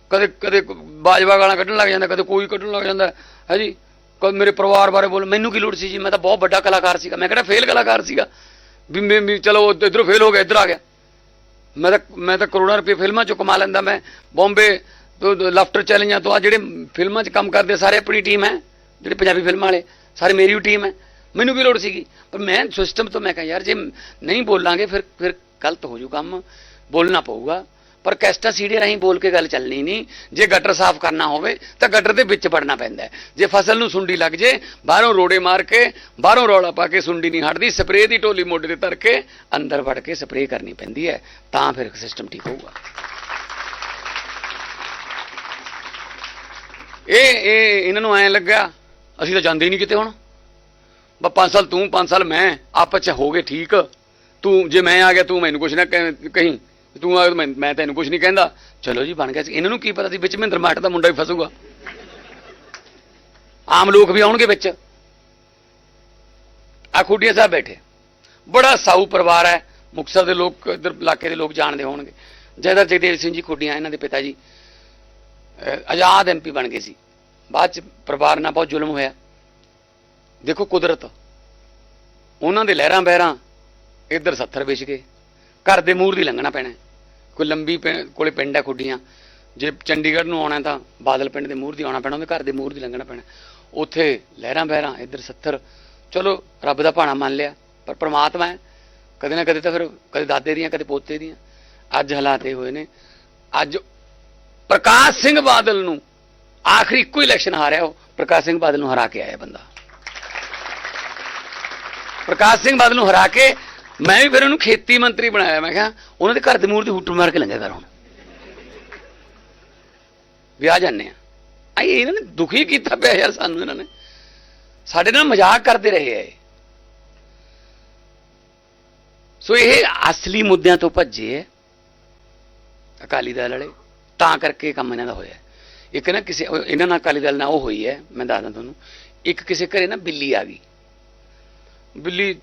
ਕਦੇ ਕਦੇ ਬਾਜਵਾ ਗਾਲਾਂ ਕੱਢਣ ਲੱਗ ਜਾਂਦਾ, ਕਦੇ ਕੋਈ ਕੱਢਣ ਲੱਗ ਜਾਂਦਾ। ਹੈ ਜੀ? ਕਦੇ ਮੇਰੇ ਪਰਿਵਾਰ ਬਾਰੇ ਬੋਲ ਮੈਨੂੰ ਕੀ ਲੋੜ ਸੀ ਜੀ? ਮੈਂ ਤਾਂ ਬਹੁਤ ਵੱਡਾ ਕਲਾਕਾਰ ਸੀਗਾ। ਮੈਂ ਕਿਹੜਾ ਫੇਲ ਕਲਾਕਾਰ ਸੀਗਾ? ਵੀ ਮੈਂ ਵੀ ਚਲੋ, ਇਧਰੋਂ ਫੇਲ ਹੋ ਗਿਆ, ਇੱਧਰ ਆ ਗਿਆ। ਮੈਂ ਤਾਂ ਮੈਂ ਤਾਂ ਕਰੋੜਾਂ ਰੁਪਏ ਫਿਲਮਾਂ ਚੋਂ ਕਮਾ ਲੈਂਦਾ ਮੈਂ। ਬੰਬੇ ਲਾਫਟਰ ਚੈਲੰਜਾਂ ਤੋਂ ਆ ਜਿਹੜੇ ਫਿਲਮਾਂ 'ਚ ਕੰਮ ਕਰਦੇ ਸਾਰੇ ਆਪਣੀ ਟੀਮ ਹੈ। ਜਿਹੜੇ ਪੰਜਾਬੀ ਫਿਲਮਾਂ ਵਾਲੇ, ਸਾਰੇ ਮੇਰੀ ਵੀ ਟੀਮ ਹੈ। ਮੈਨੂੰ ਵੀ ਲੋੜ ਸੀਗੀ? ਪਰ ਮੈਂ ਸਿਸਟਮ ਤੋਂ ਮੈਂ ਕਿਹਾ, ਯਾਰ ਜੇ ਨਹੀਂ ਬੋਲਾਂਗੇ, ਫਿਰ ਫਿਰ ਗਲਤ ਹੋ ਜੂ ਕੰਮ। ਬੋਲਣਾ ਪਊਗਾ। ਪਰ ਕੈਸਟਾ ਸੀਡੀ ਰਾਹੀਂ ਬੋਲ ਕੇ ਗੱਲ ਚੱਲਣੀ ਨਹੀਂ। ਜੇ ਗਟਰ ਸਾਫ਼ ਕਰਨਾ ਹੋਵੇ, ਤਾਂ ਗਟਰ ਦੇ ਵਿੱਚ ਵੜਨਾ ਪੈਂਦਾ ਜੇ ਫਸਲ ਨੂੰ ਸੁੰਡੀ ਲੱਗ ਜੇ, ਬਾਹਰੋਂ ਰੋੜੇ ਮਾਰ ਕੇ, ਬਾਹਰੋਂ ਰੌਲਾ ਪਾ ਕੇ ਸੁੰਡੀ ਨਹੀਂ ਹਟਦੀ, ਸਪਰੇਅ ਦੀ ਢੋਲੀ ਮੋਢੇ ਤੇ ਧਰ ਕੇ ਅੰਦਰ ਵੜ ਕੇ ਸਪਰੇਅ ਕਰਨੀ ਪੈਂਦੀ ਹੈ, ਤਾਂ ਫਿਰ ਸਿਸਟਮ ਠੀਕ ਹੋਊਗਾ। ਇਹ ਇਹ, ਇਹਨਾਂ ਨੂੰ ਐਂ ਲੱਗਾ ਅਸੀਂ ਤਾਂ ਜਾਂਦੇ ਨਹੀਂ ਕਿਤੇ ਹੁਣ। ਬਾ 5 ਸਾਲ ਤੂੰ 5 ਸਾਲ ਮੈਂ, ਆਪਸ ਚ ਹੋ ਗਏ ਠੀਕ। ਤੂੰ, ਜੇ ਮੈਂ ਆ ਗਿਆ, ਤੂੰ ਮੈਨੂੰ ਕੁਛ ਨਾ ਕਹਿ- ਕਹੀਂ। ਤੂੰ ਆ ਮੈਂ ਮੈਂ ਤੈਨੂੰ ਕੁਛ ਨਹੀਂ ਕਹਿੰਦਾ। ਚਲੋ ਜੀ, ਬਣ ਗਿਆ ਸੀ। ਇਹਨਾਂ ਨੂੰ ਕੀ ਪਤਾ ਸੀ, ਵਿੱਚ ਮਹਿੰਦਰ ਮਾਟ ਦਾ ਮੁੰਡਾ ਵੀ ਫਸੂਗਾ। ਆਮ ਲੋਕ ਵੀ ਆਉਣਗੇ ਵਿੱਚ। ਆ ਖੁੱਡੀਆਂ ਸਾਹਿਬ ਬੈਠੇ। ਬੜਾ ਸਾਊ ਪਰਿਵਾਰ ਹੈ। ਮੁਕਤਸਰ ਦੇ ਲੋਕ, ਇਧਰ ਇਲਾਕੇ ਦੇ ਲੋਕ ਜਾਣਦੇ ਹੋਣਗੇ। ਜੈਦਰ ਜਗਦੇਵ ਸਿੰਘ ਜੀ ਖੁੱਡੀਆਂ, ਇਹਨਾਂ ਦੇ ਪਿਤਾ ਜੀ। ਅਹ ਆਜ਼ਾਦ ਐਮਪੀ ਬਣ ਗਏ ਸੀ। ਬਾਅਦ ਚ ਪਰਿਵਾਰ ਨਾਲ ਬਹੁਤ ਜ਼ੁਲਮ ਹੋਇਆ। ਦੇਖੋ ਕੁਦਰਤ। ਉਹਨਾਂ ਦੇ ਲਹਿਰਾਂ ਬਹਿਰਾਂ ਇੱਧਰ 70 ਵਿਛ ਗਏ। ਘਰ ਦੇ ਮੂਰ ਦੀ ਲੰਘਣਾ ਪੈਣਾ। ਕੋਈ ਲੰਬੀ ਪਿੰ- ਕੋਲੇ ਪਿੰਡ ਹੈ ਖੁੱਡੀਆਂ। ਜੇ ਚੰਡੀਗੜ੍ਹ ਨੂੰ ਆਉਣਾ ਤਾਂ ਬਾਦਲ ਪਿੰਡ ਦੇ ਮੂਹਰ ਦੀ ਆਉਣਾ ਪੈਣਾ, ਉਹਦੇ ਘਰ ਦੇ ਮੂਹਰ ਦੀ ਲੰਘਣਾ ਪੈਣਾ। ਉੱਥੇ ਲਹਿਰਾਂ ਬਹਿਰਾਂ, ਇੱਧਰ 70 ਚਲੋ, ਰੱਬ ਦਾ ਭਾਣਾ ਮੰਨ ਲਿਆ, ਪਰ ਪ੍ਰਮਾਤਮਾ ਹੈ। ਕਦੇ ਨਾ ਕਦੇ ਤਾਂ ਫਿਰ ਕਦੇ ਦਾਦੇ ਦੀਆਂ, ਕਦੇ ਪੋਤੇ ਦੀਆਂ। ਅੱਜ ਹਾਲਾਤ ਇਹ ਹੋਏ ਨੇ। ਅੱਜ ਪ੍ਰਕਾਸ਼ ਸਿੰਘ ਬਾਦਲ ਨੂੰ ਆਖਰੀ ਇੱਕੋ ਇਲੈਕਸ਼ਨ ਹਾਰਿਆ, ਉਹ ਪ੍ਰਕਾਸ਼ ਸਿੰਘ ਬਾਦਲ ਨੂੰ ਹਰਾ ਕੇ ਆਇਆ ਬੰਦਾ। ਪ੍ਰਕਾਸ਼ ਸਿੰਘ ਬਾਦਲ ਨੂੰ ਹਰਾ ਕੇ ਮੈਂ ਵੀ ਫਿਰ ਉਹਨੂੰ ਖੇਤੀ ਮੰਤਰੀ ਬਣਾਇਆ, ਮੈਂ ਕਿਹਾ ਉਹਨਾਂ ਦੇ ਘਰ ਦੇ ਮੂਹਰ ਦੀ ਹੁੱਟ ਮਾਰ ਕੇ ਲੰਘਿਆ ਕਰ ਹੁਣ। ਵਿਆਹ ਜਾਂਦੇ ਆ। ਆਈ, ਇਹਨਾਂ ਨੇ ਦੁਖੀ ਕੀਤਾ ਪਿਆ ਯਾਰ ਸਾਨੂੰ ਇਹਨਾਂ ਨੇ। ਸਾਡੇ ਨਾਲ ਮਜ਼ਾਕ ਕਰਦੇ ਰਹੇ ਐ ਸੋ ਇਹ ਅਸਲੀ ਮੁੱਦਿਆਂ ਤੋਂ ਭੱਜੇ ਐ ਅਕਾਲੀ ਦਲ ਵਾਲੇ। ਤਾਂ ਕਰਕੇ ਕੰਮ ਇਹਨਾਂ ਦਾ ਹੋਇਆ। ਇੱਕ ਨਾ ਕਿਸੇ ਇਹਨਾਂ ਨਾਲ ਅਕਾਲੀ ਦਲ ਨਾਲ ਉਹ ਹੋਈ ਹੈ, ਮੈਂ ਦੱਸਦਾ ਤੁਹਾਨੂੰ। ਇੱਕ ਕਿਸੇ ਘਰੇ ਨਾ ਬਿੱਲੀ ਆ ਗਈ। ਬਿੱਲੀ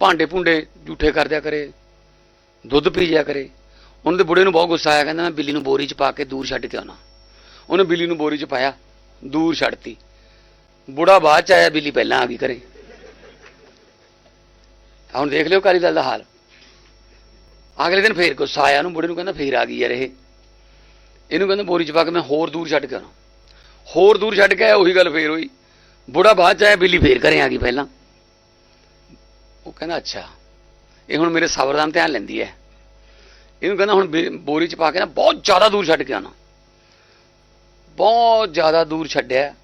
ਭਾਂਡੇ ਭੁੰਡੇ ਝੂਠੇ ਕਰ ਦਿਆ ਕਰੇ, ਦੁੱਧ ਪੀ ਜਾ ਕਰੇ। ਉਹਨਾਂ ਦੇ ਬੁੜੇ ਨੂੰ ਬਹੁਤ ਗੁੱਸਾ ਆਇਆ, ਕਹਿੰਦਾ ਮੈਂ ਬਿੱਲੀ ਨੂੰ ਬੋਰੀ 'ਚ ਪਾ ਕੇ ਦੂਰ ਛੱਡ ਕੇ ਆਉਣਾ। ਉਹਨੇ ਬਿੱਲੀ ਨੂੰ ਬੋਰੀ 'ਚ ਪਾਇਆ, ਦੂਰ ਛੱਡਤੀ। ਬੁੜਾ ਬਾਅਦ 'ਚ ਆਇਆ, ਬਿੱਲੀ ਪਹਿਲਾਂ ਆ ਗਈ ਘਰੇ। ਹੁਣ ਦੇਖ ਲਿਓ ਅਕਾਲੀ ਦਲ ਦਾ ਹਾਲ। ਅਗਲੇ ਦਿਨ ਫੇਰ ਗੁੱਸਾ ਆਇਆ, ਉਹਨੂੰ ਬੁੜੇ ਨੂੰ ਕਹਿੰਦਾ ਫੇਰ ਆ ਗਈ ਯਾਰ ਇਹ। ਇਹਨੂੰ ਕਹਿੰਦਾ ਬੋਰੀ 'ਚ ਪਾ ਕੇ ਮੈਂ ਹੋਰ ਦੂਰ ਛੱਡ ਕੇ ਆਉਣਾ। ਹੋਰ ਦੂਰ ਛੱਡ ਕੇ ਆਇਆ, ਉਹੀ ਗੱਲ ਫੇਰ ਹੋਈ। ਬੁੜਾ ਬਾਅਦ 'ਚ ਆਇਆ, ਬਿੱਲੀ ਫੇਰ ਘਰੇ ਆ ਗਈ ਪਹਿਲਾਂ। ਕਹਿੰਦਾ, ਅੱਛਾ, ਇਹ ਹੁਣ ਮੇਰੇ ਸਬਰਦਾਨ ਧਿਆਨ ਲੈਂਦੀ ਹੈ। ਇਹਨੂੰ ਕਹਿੰਦਾ, ਹੁਣ ਬੇ- ਬੋਰੀ 'ਚ ਪਾ ਕੇ ਨਾ ਬਹੁਤ ਜ਼ਿਆਦਾ ਦੂਰ ਛੱਡ ਕੇ ਆਉਣਾ। ਬਹੁਤ ਜ਼ਿਆਦਾ ਦੂਰ ਛੱਡਿਆ।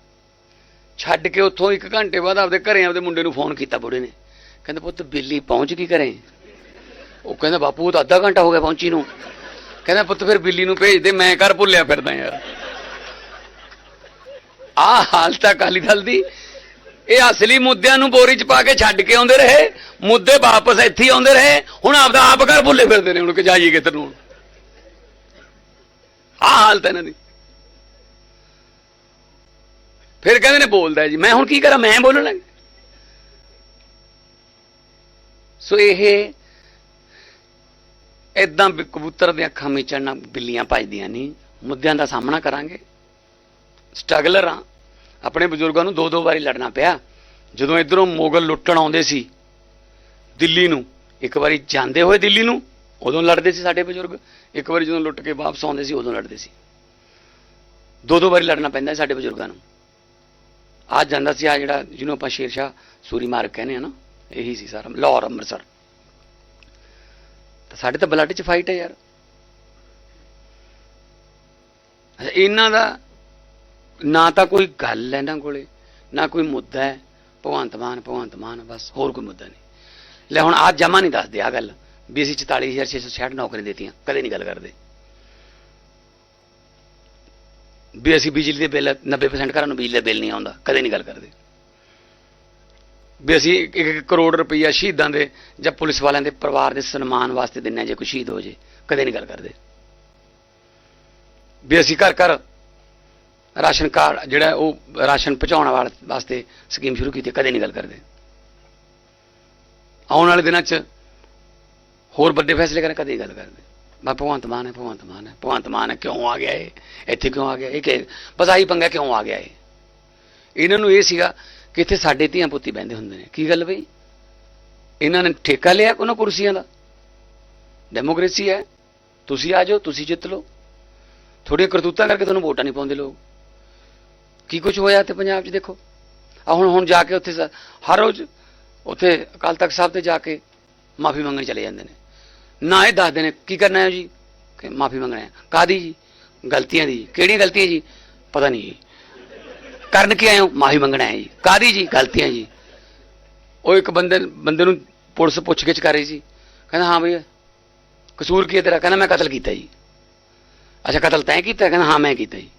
ਛੱਡ ਕੇ ਉੱਥੋਂ ਇੱਕ ਘੰਟੇ ਬਾਅਦ ਆਪਦੇ ਘਰੇ ਆਪਦੇ ਮੁੰਡੇ ਨੂੰ ਫੋਨ ਕੀਤਾ ਬੁੜੇ ਨੇ। ਕਹਿੰਦਾ, ਪੁੱਤ, ਬਿੱਲੀ ਪਹੁੰਚ ਗਈ ਘਰੇ? ਉਹ ਕਹਿੰਦਾ, ਬਾਪੂ, ਉਹ ਤਾਂ ਅੱਧਾ ਘੰਟਾ ਹੋ ਗਿਆ ਪਹੁੰਚੀ ਨੂੰ। ਕਹਿੰਦਾ, ਪੁੱਤ, ਫਿਰ ਬਿੱਲੀ ਨੂੰ ਭੇਜ ਦੇ, ਮੈਂ ਘਰ ਭੁੱਲਿਆ ਫਿਰਦਾ ਯਾਰ। ਆ ਹਾਲਤ ਹੈ ਅਕਾਲੀ ਦਲ ਦੀ। ਇਹ ਅਸਲੀ ਮੁੱਦਿਆਂ ਨੂੰ ਬੋਰੀ 'ਚ ਪਾ ਕੇ ਛੱਡ ਕੇ ਆਉਂਦੇ ਰਹੇ। ਮੁੱਦੇ ਵਾਪਸ ਇੱਥੇ ਆਉਂਦੇ ਰਹੇ। ਹੁਣ ਆਪਦਾ ਆਪ ਘਰ ਭੁੱਲੇ ਫਿਰਦੇ ਨੇ ਹੁਣ ਕਿ ਜਾਈਏ ਕਿੱਧਰ ਨੂੰ ਆ ਹਾਲਤ ਇਹਨਾਂ ਦੀ। ਫਿਰ ਕਹਿੰਦੇ ਨੇ ਬੋਲਦਾ ਜੀ। ਮੈਂ ਹੁਣ ਕੀ ਕਰਾਂ? ਮੈਂ ਬੋਲਣ ਲੱਗ ਸੋ ਇਹ ਇਦਾਂ ਕਬੂਤਰ ਦੀਆਂ ਅੱਖਾਂ ਮੀਚਣ ਨਾਲ ਬਿੱਲੀਆਂ ਭਜਦੀਆਂ ਨਹੀਂ। ਮੁੱਦਿਆਂ ਦਾ ਸਾਹਮਣਾ ਕਰਾਂਗੇ। ਸਟਰਗਲਰ ਆ ਆਪਣੇ ਬਜ਼ੁਰਗਾਂ ਨੂੰ ਦੋ ਦੋ ਵਾਰੀ ਲੜਨਾ ਪਿਆ। ਜਦੋਂ ਇਧਰੋਂ ਮੁਗਲ ਲੁੱਟਣ ਆਉਂਦੇ ਸੀ, ਦਿੱਲੀ ਨੂੰ, ਇੱਕ ਵਾਰੀ ਜਾਂਦੇ ਹੋਏ ਦਿੱਲੀ ਨੂੰ, ਉਦੋਂ ਲੜਦੇ ਸੀ ਸਾਡੇ ਬਜ਼ੁਰਗ। ਇੱਕ ਵਾਰੀ ਜਦੋਂ ਲੁੱਟ ਕੇ ਵਾਪਸ ਆਉਂਦੇ ਸੀ, ਉਦੋਂ ਲੜਦੇ ਸੀ। ਦੋ ਦੋ ਵਾਰੀ ਲੜਨਾ ਪੈਂਦਾ ਸਾਡੇ ਬਜ਼ੁਰਗਾਂ ਨੂੰ। ਆ ਜਾਂਦਾ ਸੀ ਆ ਜਿਹੜਾ, ਜਿਹਨੂੰ ਆਪਾਂ ਸ਼ੇਰ ਸ਼ਾਹ ਸੂਰੀ ਮਾਰਗ ਕਹਿੰਦੇ ਆ ਨਾ, ਇਹੀ ਸੀ ਸਾਰਾ, ਲਾਹੌਰ, ਅੰਮ੍ਰਿਤਸਰ। ਤਾਂ ਸਾਡੇ ਤਾਂ ਬਲੱਡ 'ਚ ਫਾਈਟ ਹੈ ਯਾਰ। ਇਹਨਾਂ ਦਾ ਨਾ ਤਾਂ ਕੋਈ ਗੱਲ ਹੈ ਇਹਨਾਂ ਕੋਲੇ, ਨਾ ਕੋਈ ਮੁੱਦਾ ਹੈ। ਭਗਵੰਤ ਮਾਨ ਭਗਵੰਤ ਮਾਨ, ਬਸ ਹੋਰ ਕੋਈ ਮੁੱਦਾ ਨਹੀਂ। ਲੈ ਹੁਣ ਅੱਜ ਜਮਾ ਨਹੀਂ ਦੱਸਦੇ ਆ ਗੱਲ, ਵੀ ਅਸੀਂ 44666 ਨੌਕਰੀਆਂ ਦਿੱਤੀਆਂ, ਕਦੇ ਨਹੀਂ ਗੱਲ ਕਰਦੇ। ਵੀ ਅਸੀਂ ਬਿਜਲੀ ਦੇ ਬਿੱਲ 90% ਘਰਾਂ ਨੂੰ ਬਿਜਲੀ ਦਾ ਬਿੱਲ ਨਹੀਂ ਆਉਂਦਾ, ਕਦੇ ਨਹੀਂ ਗੱਲ ਕਰਦੇ। ਵੀ ਅਸੀਂ ਇੱਕ ਇੱਕ ਕਰੋੜ ਰੁਪਈਆ ਸ਼ਹੀਦਾਂ ਦੇ ਜਾਂ ਪੁਲਿਸ ਵਾਲਿਆਂ ਦੇ ਪਰਿਵਾਰ ਦੇ ਸਨਮਾਨ ਵਾਸਤੇ ਦਿੰਨੇ ਹਾਂ, ਜੇ ਕੋਈ ਸ਼ਹੀਦ ਹੋ ਜੇ, ਕਦੇ ਨਹੀਂ ਗੱਲ ਕਰਦੇ। ਵੀ ਅਸੀਂ ਘਰ ਘਰ ਰਾਸ਼ਨ ਕਾਰਡ, ਜਿਹੜਾ ਉਹ ਰਾਸ਼ਨ ਪਹੁੰਚਾਉਣ ਵਾਲ- ਵਾਸਤੇ ਸਕੀਮ ਸ਼ੁਰੂ ਕੀਤੀ, ਕਦੇ ਨਹੀਂ ਗੱਲ ਕਰਦੇ। ਆਉਣ ਵਾਲੇ ਦਿਨਾਂ 'ਚ ਹੋਰ ਵੱਡੇ ਫੈਸਲੇ ਕਰਨ, ਕਦੇ ਨਹੀਂ ਗੱਲ ਕਰਦੇ। ਮੈਂ ਭਗਵੰਤ ਮਾਨ ਹੈ, ਭਗਵੰਤ ਮਾਨ ਹੈ। ਭਗਵੰਤ ਮਾਨ ਹੈ, ਕਿਉਂ ਆ ਗਿਆ ਇਹ? ਇੱਥੇ ਕਿਉਂ ਆ ਗਿਆ ਇਹ? ਕਿ ਬਸ ਆਹੀ ਪੰਗਾ ਕਿਉਂ ਆ ਗਿਆ ਇਹ? ਇਹਨਾਂ ਨੂੰ ਇਹ ਸੀਗਾ ਕਿ ਇੱਥੇ ਸਾਡੇ ਧੀਆਂ ਪੁੱਤੀ ਬਹਿੰਦੇ ਹੁੰਦੇ ਨੇ। ਕੀ ਗੱਲ ਬਈ? ਇਹਨਾਂ ਨੇ ਠੇਕਾ ਲਿਆ ਉਹਨਾਂ ਕੁਰਸੀਆਂ ਦਾ। ਡੈਮੋਕ੍ਰੇਸੀ ਹੈ। ਤੁਸੀਂ ਆ ਜਾਓ, ਤੁਸੀਂ ਜਿੱਤ ਲਓ। ਥੋੜੀਆਂ ਕਰਤੂਤਾਂ ਕਰਕੇ ਤੁਹਾਨੂੰ ਵੋਟਾਂ ਨਹੀਂ ਪਾਉਂਦੇ ਲੋਕ। ਕੀ ਕੁਝ ਹੋਇਆ ਤੇ ਪੰਜਾਬ 'ਚ ਦੇਖੋ? ਆ ਹੁਣ ਹੁਣ ਜਾ ਕੇ ਉੱਥੇ ਹਰ ਰੋਜ਼ ਉੱਥੇ ਅਕਾਲ ਤਖਤ ਸਾਹਿਬ ਤੇ ਜਾ ਕੇ ਮਾਫੀ ਮੰਗਣ ਚਲੇ ਜਾਂਦੇ ਨੇ। ਨਾ ਇਹ ਦੱਸਦੇ ਨੇ, ਕੀ ਕਰਨਾ ਹੈ ਜੀ? ਕਿ ਮਾਫੀ ਮੰਗਣਾ ਹੈ। ਕਾਦੀ ਜੀ? ਗਲਤੀਆਂ ਦੀ ਜੀ। ਕਿਹੜੀਆਂ ਗਲਤੀਆਂ ਜੀ? ਪਤਾ ਨਹੀਂ ਜੀ। ਕਰਨ ਕੀ ਆਏ ਹੋ? ਮਾਫੀ ਮੰਗਣਾ ਹੈ ਜੀ। ਕਾਦੀ ਜੀ? ਗਲਤੀਆਂ ਜੀ। ਉਹ ਇੱਕ ਬੰਦੇ ਬੰਦੇ ਨੂੰ ਪੁਲਿਸ ਪੁੱਛ ਗਿੱਛ ਕਰ ਰਹੀ ਸੀ। ਕਹਿੰਦਾ, ਹਾਂ ਭਈ ਕਸੂਰ ਕੀ ਹੈ ਤੇਰਾ? ਕਹਿੰਦਾ, ਮੈਂ ਕਤਲ ਕੀਤਾ ਜੀ। ਅੱਛਾ, ਕਤਲ ਤੈਂ ਕੀਤਾ? ਕਹਿੰਦਾ, ਹਾਂ, ਮੈਂ ਕੀਤਾ ਜੀ।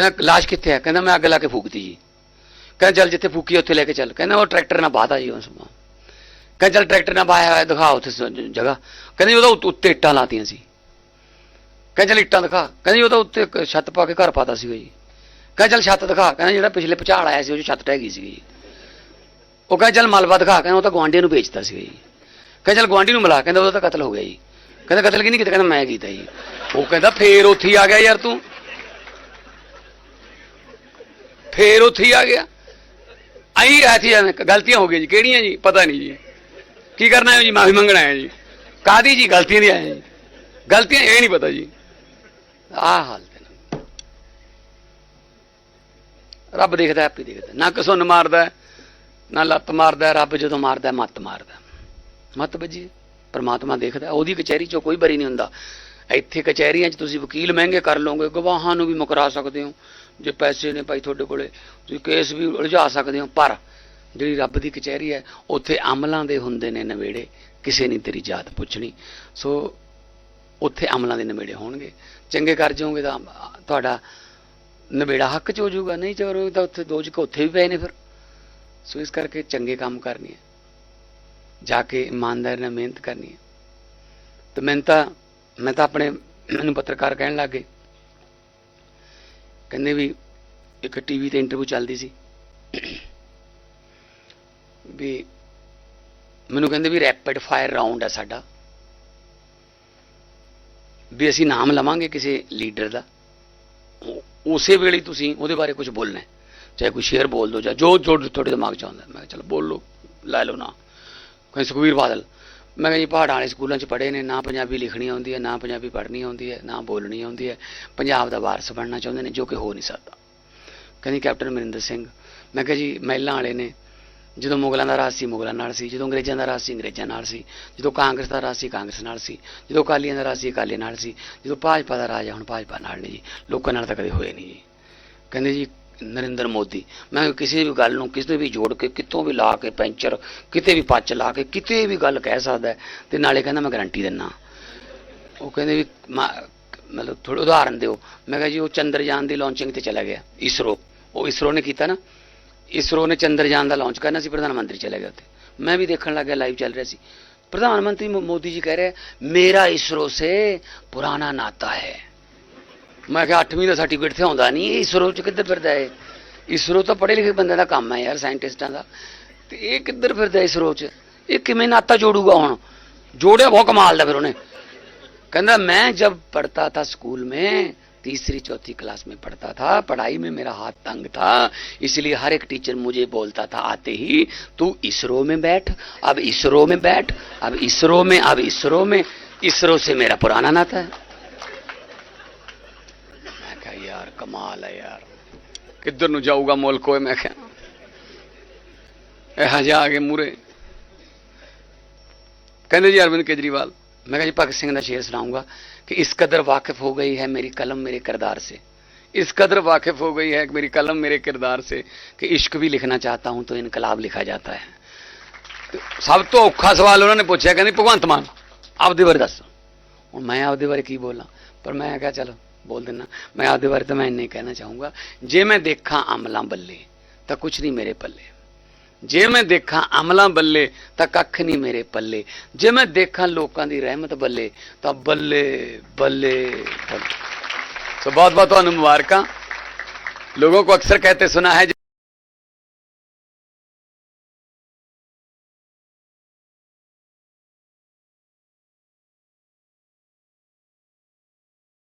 ਕਹਿੰਦਾ, ਲਾਸ਼ ਕਿੱਥੇ ਹੈ ਕਹਿੰਦਾ, ਮੈਂ ਅੱਗ ਲਾ ਕੇ ਫੂਕਤੀ ਜੀ। ਕਹਿੰਦਾ, ਚੱਲ ਜਿੱਥੇ ਫੂਕੀ ਉੱਥੇ ਲੈ ਕੇ ਚੱਲ। ਕਹਿੰਦਾ, ਉਹ ਟਰੈਕਟਰ ਨਾਲ ਬਾਤਾ ਜੀ ਉਸ ਨੂੰ ਕਹਿੰਦਾ, ਚੱਲ ਟਰੈਕਟਰ ਨਾਲ ਬਾਇਆ ਹੋਇਆ, ਦਿਖਾ ਉੱਥੇ ਜਗ੍ਹਾ। ਕਹਿੰਦਾ, ਜੀ ਉਹਦਾ ਉੱਤ- ਉੱਤੇ ਇੱਟਾਂ ਲਾਤੀਆਂ ਸੀ। ਕਹਿੰਦਾ, ਚੱਲ ਇੱਟਾਂ ਦਿਖਾ। ਕਹਿੰਦਾ, ਜੀ ਉਹਦਾ ਉੱਤੇ ਛੱਤ ਪਾ ਕੇ ਘਰ ਪਾਤਾ ਸੀਗਾ ਜੀ। ਕਹਿੰਦਾ, ਚੱਲ ਛੱਤ ਦਿਖਾ। ਕਹਿੰਦਾ, ਜਿਹੜਾ ਪਿਛਲੇ ਭੁਚਾਲ ਆਇਆ ਸੀ, ਉਹ ਛੱਤ ਟਹਿ ਗਈ ਸੀਗੀ ਜੀ। ਉਹ ਕਹਿੰਦਾ, ਚੱਲ ਮਲਬਾ ਦਿਖਾ। ਕਹਿੰਦਾ, ਉਹ ਤਾਂ ਗੁਆਂਢੀਆਂ ਨੂੰ ਵੇਚਤਾ ਸੀਗਾ ਜੀ। ਕਹਿੰਦਾ, ਚੱਲ ਗੁਆਂਢੀ ਨੂੰ ਮਿਲਾ। ਕਹਿੰਦਾ, ਉਹਦਾ ਤਾਂ ਕਤਲ ਹੋ ਗਿਆ ਜੀ। ਕਹਿੰਦਾ, ਕਤਲ ਕਿ ਨਹੀਂ ਕੀਤਾ? ਕਹਿੰਦਾ, ਮੈਂ ਕੀਤਾ ਜੀ। ਉਹ ਕਹਿੰਦਾ, ਫੇਰ ਉੱਥੇ ਹੀ ਆ ਗਿਆ ਯਾਰ ਤੂੰ। ਫੇਰ ਉੱਥੇ ਹੀ ਆ ਗਿਆ। ਆਈ ਰਹਤੀ ਐਵੇਂ ਗਲਤੀਆਂ ਹੋ ਗਈਆਂ ਜੀ। ਕਿਹੜੀਆਂ ਜੀ? ਪਤਾ ਨਹੀਂ ਜੀ। ਕੀ ਕਰਨਾ ਹੈ ਜੀ? ਮਾਫੀ ਮੰਗਣਾ ਹੈ ਜੀ। ਕਾਦੀ ਜੀ? ਗਲਤੀਆਂ ਦੀ ਆਏ ਜੀ। ਗਲਤੀਆਂ ਇਹ ਨਹੀਂ ਪਤਾ ਜੀ। ਆਹ ਹਾਲ ਰੱਬ ਦੇਖਦਾ, ਆਪੇ ਦੇਖਦਾ। ਨਾ ਕਸੁੰਨ ਮਾਰਦਾ, ਨਾ ਲੱਤ ਮਾਰਦਾ, ਰੱਬ ਜਦੋਂ ਮਾਰਦਾ, ਮੱਤ ਮਾਰਦਾ। ਮੱਤ ਵੱਜੀ। ਪਰਮਾਤਮਾ ਦੇਖਦਾ। ਉਹਦੀ ਕਚਹਿਰੀ ਚੋਂ ਕੋਈ ਬਰੀ ਨਹੀਂ ਹੁੰਦਾ। ਇੱਥੇ ਕਚਹਿਰੀਆਂ 'ਚ ਤੁਸੀਂ ਵਕੀਲ ਮਹਿੰਗੇ ਕਰ ਲਓਗੇ, ਗਵਾਹਾਂ ਨੂੰ ਵੀ ਮੁਕਰਾ ਸਕਦੇ ਹੋ। ਜੇ ਪੈਸੇ ਨੇ ਭਾਈ ਤੁਹਾਡੇ ਕੋਲੇ, ਤੁਸੀਂ ਕੇਸ ਵੀ ਉਲਝਾ ਸਕਦੇ ਹੋ, ਪਰ ਜਿਹੜੀ ਰੱਬ ਦੀ ਕਚਹਿਰੀ ਹੈ, ਉੱਥੇ ਅਮਲਾਂ ਦੇ ਹੁੰਦੇ ਨੇ ਨਵੇੜੇ, ਕਿਸੇ ਨਹੀਂ ਤੇਰੀ ਜਾਤ ਪੁੱਛਣੀ। ਸੋ ਉੱਥੇ ਅਮਲਾਂ ਦੇ ਨਵੇੜੇ ਹੋਣਗੇ। ਚੰਗੇ ਕਰ ਜਾਓਗੇ ਤਾਂ ਤੁਹਾਡਾ ਨਵੇੜਾ ਹੱਕ ਚ ਹੋ ਜਾਊਗਾ, ਨਹੀਂ ਚੋਰੋਗੇ ਤਾਂ ਉੱਥੇ ਦੋਜ ਕੇ ਉੱਥੇ ਵੀ ਪਏ ਨੇ ਫਿਰ। ਸੋ ਇਸ ਕਰਕੇ ਚੰਗੇ ਕੰਮ ਕਰਨੇ ਹੈ ਜਾ ਕੇ ਇਮਾਨਦਾਰੀ ਨਾਲ ਮਿਹਨਤ ਕਰਨੀ ਹੈ ਤੇ ਮੈਂ ਤਾਂ ਮੈਂ ਤਾਂ ਆਪਣੇ ਮੈਨੂੰ ਪੱਤਰਕਾਰ ਕਹਿਣ ਲੱਗੇ ਕਹਿੰਦੇ ਵੀ ਇੱਕ ਟੀਵੀ ਤੇ ਇੰਟਰਵਿਊ ਚੱਲਦੀ ਸੀ। ਵੀ ਮੈਨੂੰ ਕਹਿੰਦੇ ਵੀ ਰੈਪਿਡ ਫਾਇਰ ਰਾਉਂਡ ਹੈ ਸਾਡਾ। ਵੀ ਅਸੀਂ ਨਾਮ ਲਵਾਂਗੇ ਕਿਸੇ ਲੀਡਰ ਦਾ। ਉਸੇ ਵੇਲੇ ਤੁਸੀਂ ਉਹਦੇ ਬਾਰੇ ਕੁਝ ਬੋਲਣਾ ਹੈ। ਚਾਹੇ ਕੋਈ ਸ਼ੇਰ ਬੋਲ ਦਿਓ ਜਾਂ ਜੋ ਜੋ ਤੁਹਾਡੇ ਦਿਮਾਗ 'ਚ ਆਉਂਦਾ ਮੈਂ ਕਿਹਾ ਚਲੋ ਬੋਲ ਲਓ, ਲੈ ਲਓ ਨਾ ਕਹਿੰਦੇ ਸੁਖਵੀਰ ਬਾਦਲ। ਮੈਂ ਕਿਹਾ ਜੀ ਪਹਾੜਾਂ ਵਾਲੇ ਸਕੂਲਾਂ 'ਚ ਪੜ੍ਹੇ ਨੇ, ਨਾ ਪੰਜਾਬੀ ਲਿਖਣੀ ਆਉਂਦੀ ਹੈ, ਨਾ ਪੰਜਾਬੀ ਪੜ੍ਹਨੀ ਆਉਂਦੀ ਹੈ, ਨਾ ਬੋਲਣੀ ਆਉਂਦੀ ਹੈ। ਪੰਜਾਬ ਦਾ ਵਾਰਸ ਬਣਨਾ ਚਾਹੁੰਦੇ ਨੇ, ਜੋ ਕਿ ਹੋ ਨਹੀਂ ਸਕਦਾ। ਕਹਿੰਦੀ, ਕੈਪਟਨ ਅਮਰਿੰਦਰ ਸਿੰਘ, ਮੈਂ ਕਿਹਾ ਜੀ, ਮਹਿਲਾਂ ਵਾਲੇ ਨੇ, ਜਦੋਂ ਮੁਗਲਾਂ ਦਾ ਰਾਜ ਸੀ, ਮੁਗਲਾਂ ਨਾਲ ਸੀ, ਜਦੋਂ ਅੰਗਰੇਜ਼ਾਂ ਦਾ ਰਾਜ ਸੀ, ਅੰਗਰੇਜ਼ਾਂ ਨਾਲ ਸੀ, ਜਦੋਂ ਕਾਂਗਰਸ ਦਾ ਰਾਜ ਸੀ, ਕਾਂਗਰਸ ਨਾਲ ਸੀ, ਜਦੋਂ ਅਕਾਲੀਆਂ ਦਾ ਰਾਜ ਸੀ ਅਕਾਲੀ ਨਾਲ ਸੀ, ਜਦੋਂ ਭਾਜਪਾ ਦਾ ਰਾਜ ਹੈ, ਹੁਣ ਭਾਜਪਾ ਨਾਲ ਨਹੀਂ ਜੀ, ਲੋਕਾਂ ਨਾਲ ਤਾਂ ਕਦੇ ਹੋਏ ਨਹੀਂ ਜੀ। ਕਹਿੰਦੇ ਜੀ ਨਰਿੰਦਰ ਮੋਦੀ। ਮੈਂ ਕਿਸੇ ਵੀ ਗੱਲ ਨੂੰ ਕਿਸੇ ਵੀ ਜੋੜ ਕੇ, ਕਿਤੋਂ ਵੀ ਲਾ ਕੇ ਪੈਂਚਰ, ਕਿਤੇ ਵੀ ਪੱਚ ਲਾ ਕੇ, ਕਿਤੇ ਵੀ ਗੱਲ ਕਹਿ ਸਕਦਾ ਹੈ, ਤੇ ਨਾਲੇ ਕਹਿੰਦਾ ਮੈਂ ਗਾਰੰਟੀ ਦਿੰਨਾ ਉਹ ਕਹਿੰਦੇ ਵੀ ਮਾ- ਮਤਲਬ ਥੋੜਾ ਉਦਾਹਰਨ ਦਿਓ। ਮੈਂ ਕਿਹਾ ਜੀ, ਉਹ ਚੰਦਰਯਾਨ ਦੀ ਲਾਂਚਿੰਗ ਤੇ ਚਲਾ ਗਿਆ, ਇਸਰੋ। ਉਹ ਇਸਰੋ ਨੇ ਕੀਤਾ ਨਾ। ਇਸਰੋ ਨੇ ਚੰਦਰਯਾਨ ਦਾ ਲਾਂਚ ਕਰਨਾ ਸੀ, ਪ੍ਰਧਾਨ ਮੰਤਰੀ ਚਲੇ ਗਿਆ ਉੱਥੇ। ਮੈਂ ਵੀ ਦੇਖਣ ਲੱਗ ਗਿਆ ਲਾਈਵ ਚੱਲ ਰਿਹਾ ਸੀ। ਪ੍ਰਧਾਨ ਮੰਤਰੀ ਮੋ- ਮੋਦੀ ਜੀ ਕਹਿ ਰਹੇ, ਮੇਰਾ ਇਸਰੋ ਸੇ ਪੁਰਾਣਾ ਨਾਤਾ ਹੈ। ਮੈਂ ਕਿਹਾ 8ਵੀਂ ਦਾ ਸਰਟੀਫਿਕੇਟ ਤੇ ਆਉਂਦਾ ਨਹੀਂ ਇਹ ਇਸਰੋ ਚ ਕਿੱਧਰ ਫਿਰਦਾ ਹੈ ਇਸਰੋ ਤਾਂ ਪੜ੍ਹੇ ਲਿਖੇ ਬੰਦੇ ਦਾ ਕੰਮ ਹੈ ਯਾਰ ਸਾਇੰਟਿਸਟਾਂ ਦਾ ਤੇ ਇਹ ਕਿੱਧਰ ਫਿਰਦਾ ਇਸਰੋ ਚ ਇਹ ਕਿਵੇਂ ਨਾਤਾ ਜੋੜੂਗਾ ਹੁਣ ਜੋੜਿਆ ਬਹੁਤ ਕਮਾਲ ਦਾ ਫਿਰ ਉਹਨੇ कहना मैं जब पढ़ता था स्कूल में तीसरी चौथी क्लास में पढ़ता था पढ़ाई में मेरा हाथ तंग था इसलिए हर एक टीचर मुझे बोलता था आते ही तू इसरो में बैठ अब इसरो में बैठ अब इसरो में अब इसरो में इसरो से मेरा पुराना नाता है कहा यार कमाल है यार किधर ਨੂੰ ਜਾਊਗਾ ਮੁਲਕ ਓਏ ਮੈਂ ਕਿਹਾ ਇਹ ਹਜਾ ਆ ਕੇ ਮੂਰੇ ਕਹਿੰਦੇ ਜੀ ਅਰਵਿੰਦ ਕੇਜਰੀਵਾਲ मैं कहा जी भगत सिंह का शेर सुनाऊंगा कि इस कदर वाकिफ हो गई है मेरी कलम मेरे किरदार से इस कदर वाकिफ हो गई है मेरी कलम मेरे किरदार से कि इश्क भी लिखना चाहता हूं तो इनकलाब लिखा जाता है ਤੇ ਸਭ ਤੋਂ ਔਖਾ ਸਵਾਲ ਉਹਨਾਂ ਨੇ ਪੁੱਛਿਆ ਕਹਿੰਦੇ ਭਗਵੰਤ ਮਾਨ ਆਪਦੇ ਬਾਰੇ ਦੱਸ ਹੁਣ ਮੈਂ ਆਪਦੇ ਬਾਰੇ ਕੀ ਬੋਲਾਂ ਪਰ ਮੈਂ ਕਿਹਾ ਚਲੋ ਬੋਲ ਦਿੰਨਾ ਮੈਂ ਆਪਦੇ ਬਾਰੇ ਤਾਂ ਮੈਂ ਇੰਨੇ ਕਹਿਣਾ ਚਾਹੂੰਗਾ ਜੇ ਮੈਂ ਦੇਖਾਂ ਅਮਲਾਂ ਬੱਲੇ ਤਾਂ ਕੁਛ ਨਹੀਂ ਮੇਰੇ ਪੱਲੇ ਜੇ ਮੈਂ ਦੇਖਾਂ ਅਮਲਾਂ ਬੱਲੇ ਤਾਂ ਕੱਖ ਨਹੀਂ ਮੇਰੇ ਪੱਲੇ ਜੇ ਮੈਂ ਦੇਖਾਂ ਲੋਕਾਂ ਦੀ ਰਹਿਮਤ ਬੱਲੇ ਤਾਂ ਬੱਲੇ ਬੱਲੇ ਸੋ ਬਹੁਤ ਬਹੁਤ ਤੁਹਾਨੂੰ ਮੁਬਾਰਕਾਂ लोगों को अक्सर कहते सुना है